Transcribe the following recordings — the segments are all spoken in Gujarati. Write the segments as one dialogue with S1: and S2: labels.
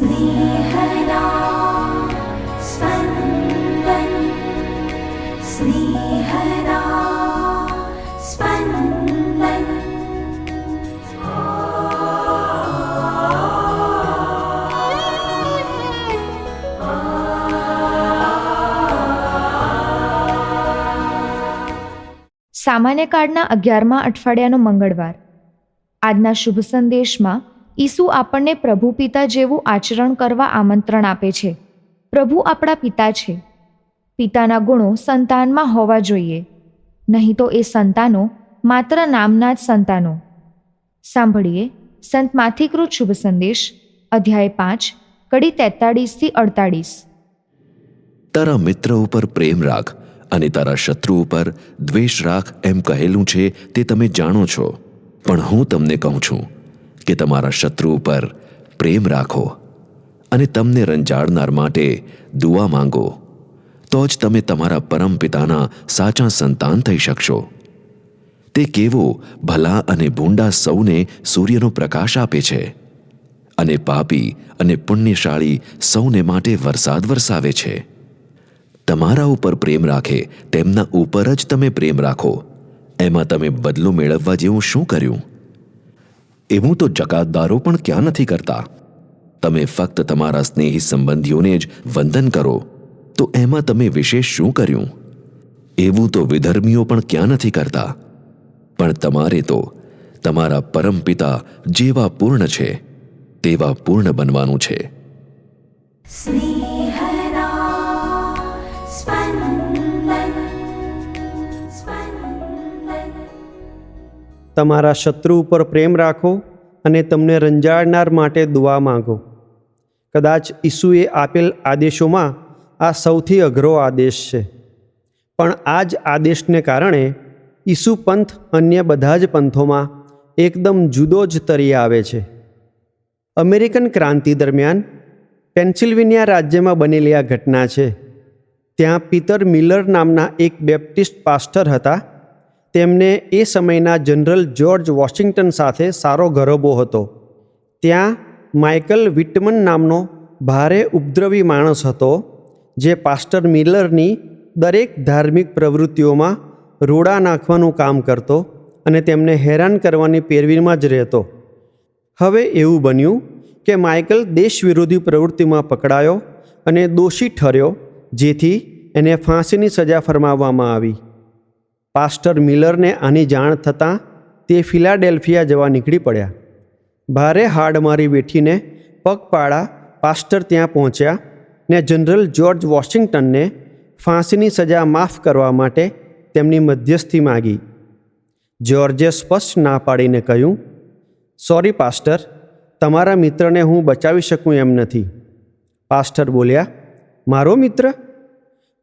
S1: स्नेहदा स्पन्दन् स्नेहदा स्पन्दन्
S2: સામાન્ય કાળના અગિયારમા અઠવાડિયાનો મંગળવાર આજના શુભ સંદેશમાં ઈસુ આપણને પ્રભુ પિતા જેવું આચરણ કરવા આમંત્રણ આપે છે. પ્રભુ આપણા પિતા છે. પિતાના ગુણો સંતાનમાં હોવા જોઈએ. નહીં તો એ સંતાનો માત્ર નામના જ સંતાનો. સાંભળીએ સંત માથિકૃત શુભ સંદેશ, અધ્યાય પાંચ, કડી તેતાળીસથી અડતાળીસ.
S3: તારા મિત્ર ઉપર પ્રેમ રાખ અને તારા શત્રુ ઉપર દ્વેષ રાખ એમ કહેલું છે તે તમે જાણો છો. પણ હું તમને કહું છું કે તમારા શત્રુ ઉપર પ્રેમ રાખો અને તમને રંજાડનાર માટે દુઆ માંગો, તો જ તમે તમારા પરમ પિતાના સાચા સંતાન થઈ શકશો. તે કેવો ભલા અને ભૂંડા સૌને સૂર્યનો પ્રકાશ આપે છે અને પાપી અને પુણ્યશાળી સૌને માટે વરસાદ વરસાવે છે. તમારા ઉપર પ્રેમ રાખે તેમના ઉપર જ તમે પ્રેમ રાખો. એમાં તમે બદલો મેળવવા જેવું શું કર્યું? એવું તો જકાતદારો પણ ક્યાં નથી કરતા? તમે ફક્ત તમારા સ્નેહી સંબંધીઓને જ વંદન કરો, તો એમાં તમે વિશેષ શું કર્યું? એવું તો વિધર્મીઓ પણ ક્યાં નથી કરતા? પણ તમારે તો તમારા પરમપિતા જેવા પૂર્ણ છે, તેવા પૂર્ણ બનવાનું છે.
S1: સ્નેહ
S4: તમારા શત્રુ ઉપર પ્રેમ રાખો અને તમને રંજાડનાર માટે દુઆ માગો. કદાચ ઈસુએ આપેલ આદેશોમાં આ સૌથી અઘરો આદેશ છે. પણ આ જ આદેશને કારણે ઈસુ પંથ અન્ય બધા જ પંથોમાં એકદમ જુદો જ તરી આવે છે. અમેરિકન ક્રાંતિ દરમિયાન પેન્સિલ્વેનિયા રાજ્યમાં બનેલી આ ઘટના છે. ત્યાં પીતર મિલર નામના એક બેપ્ટિસ્ટ પાસ્ટર હતા તેમને એ સમયના જનરલ જ્યોર્જ વોશિંગ્ટન સાથે સારો ગરબો હતો. ત્યાં માઇકલ વિટમન નામનો ભારે ઉપદ્રવી માણસ હતો, જે પાસ્ટર મિલરની દરેક ધાર્મિક પ્રવૃત્તિઓમાં રોડા નાખવાનું કામ કરતો અને તેમને હેરાન કરવાની પેરવીમાં જ રહેતો. હવે એવું બન્યું કે માઇકલ દેશ વિરોધી પ્રવૃત્તિમાં પકડાયો અને દોષી ઠર્યો, જેથી એને ફાંસીની સજા ફરમાવવામાં આવી. પાસ્ટર મિલરને આની જાણ થતાં તે ફિલાડેલ્ફિયા જવા નીકળી પડ્યા. ભારે હાડમારી વેઠીને પગપાળા પાસ્ટર ત્યાં પહોંચ્યા ને જનરલ જ્યોર્જ વોશિંગ્ટનને ફાંસીની સજા માફ કરવા માટે તેમની મધ્યસ્થી માગી. જ્યોર્જે સ્પષ્ટ ના પાડીને કહ્યું, સોરી પાસ્ટર, તમારા મિત્રને હું બચાવી શકું એમ નથી. પાસ્ટર બોલ્યા, મારો મિત્ર?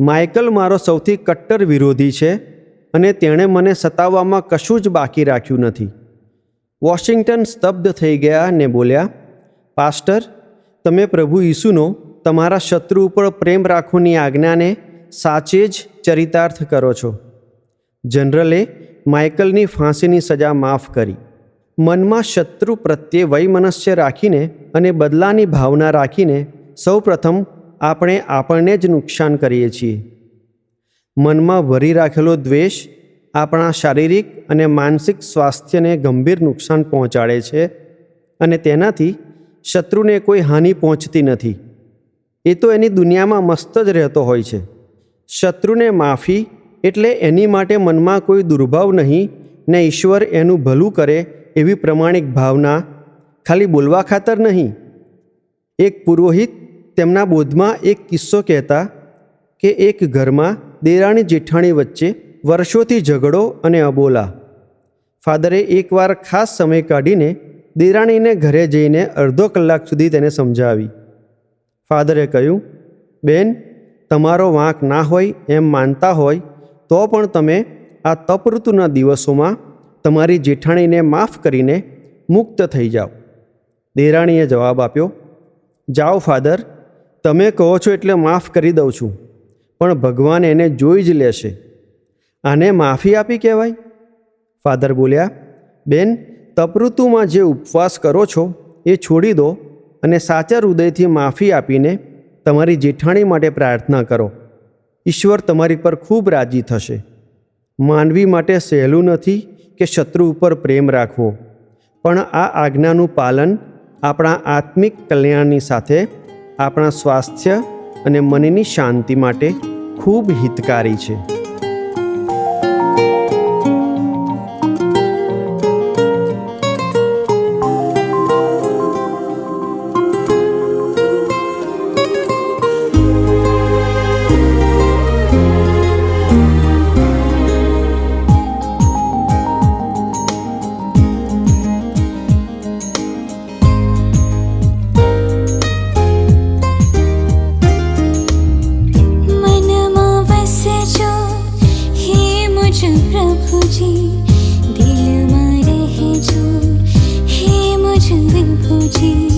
S4: માઇકલ મારો સૌથી કટ્ટર વિરોધી છે. અને તેણે મને સતાવવામાં કશું જ બાકી રાખ્યું નથી. વોશિંગ્ટન સ્તબ્ધ થઈ ગયા અને બોલ્યા, પાસ્ટર, તમે પ્રભુ ઈસુનો તમારા શત્રુ ઉપર પ્રેમ રાખવાની આજ્ઞાને સાચે જ ચરિતાર્થ કરો છો. જનરલે માઇકલની ફાંસીની સજા માફ કરી. મનમાં શત્રુ પ્રત્યે વૈમનસ્ય રાખીને અને બદલાની ભાવના રાખીને સૌપ્રથમ આપણે આપણને જ નુકસાન કરીએ છીએ. મનમાં ભરી રાખેલો દ્વેષ આપણા શારીરિક અને માનસિક સ્વાસ્થ્યને ગંભીર નુકસાન પહોંચાડે છે અને તેનાથી શત્રુને કોઈ હાનિ પહોંચતી નથી. એ તો એની દુનિયામાં મસ્ત જ રહેતો હોય છે. શત્રુને માફી એટલે એની માટે મનમાં કોઈ દુર્ભાવ નહીં ને ઈશ્વર એનું ભલું કરે એવી પ્રમાણિક ભાવના ખાલી બોલવા ખાતર નહીં. એક પુરોહિત તેમના બોધમાં એક કિસ્સો કહેતા કે એક ઘરમાં દેરાણી જેઠાણી વચ્ચે વર્ષોથી ઝઘડો અને અબોલા. ફાધરે એકવાર ખાસ સમય કાઢીને દેરાણીને ઘરે જઈને અડધો કલાક સુધી તેને સમજાવી. ફાધરે કહ્યું, બેન, તમારો વાંક ના હોય એમ માનતા હોય તો પણ તમે આ તપઋતુના દિવસોમાં તમારી જેઠાણીને માફ કરીને મુક્ત થઈ જાઓ. દેરાણીએ જવાબ આપ્યો, જાઓ ફાધર, તમે કહો છો એટલે માફ કરી દઉં છું. પણ ભગવાન એને જોઈ જ લેશે. આને માફી આપી કહેવાય? ફાધર બોલ્યા, બેન, તપઋતુમાં જે ઉપવાસ કરો છો, એ છોડી દો અને સાચા હૃદયથી માફી આપીને તમારી જેઠાણી માટે પ્રાર્થના કરો. ઈશ્વર તમારી પર ખૂબ રાજી થશે. માનવી માટે સહેલું નથી કે શત્રુ ઉપર પ્રેમ રાખવો. પણ આ આજ્ઞાનું પાલન આપણા આત્મિક કલ્યાણની સાથે આપણા સ્વાસ્થ્ય અને મનની શાંતિ માટે ખૂબ હિતકારી છે.
S1: 情。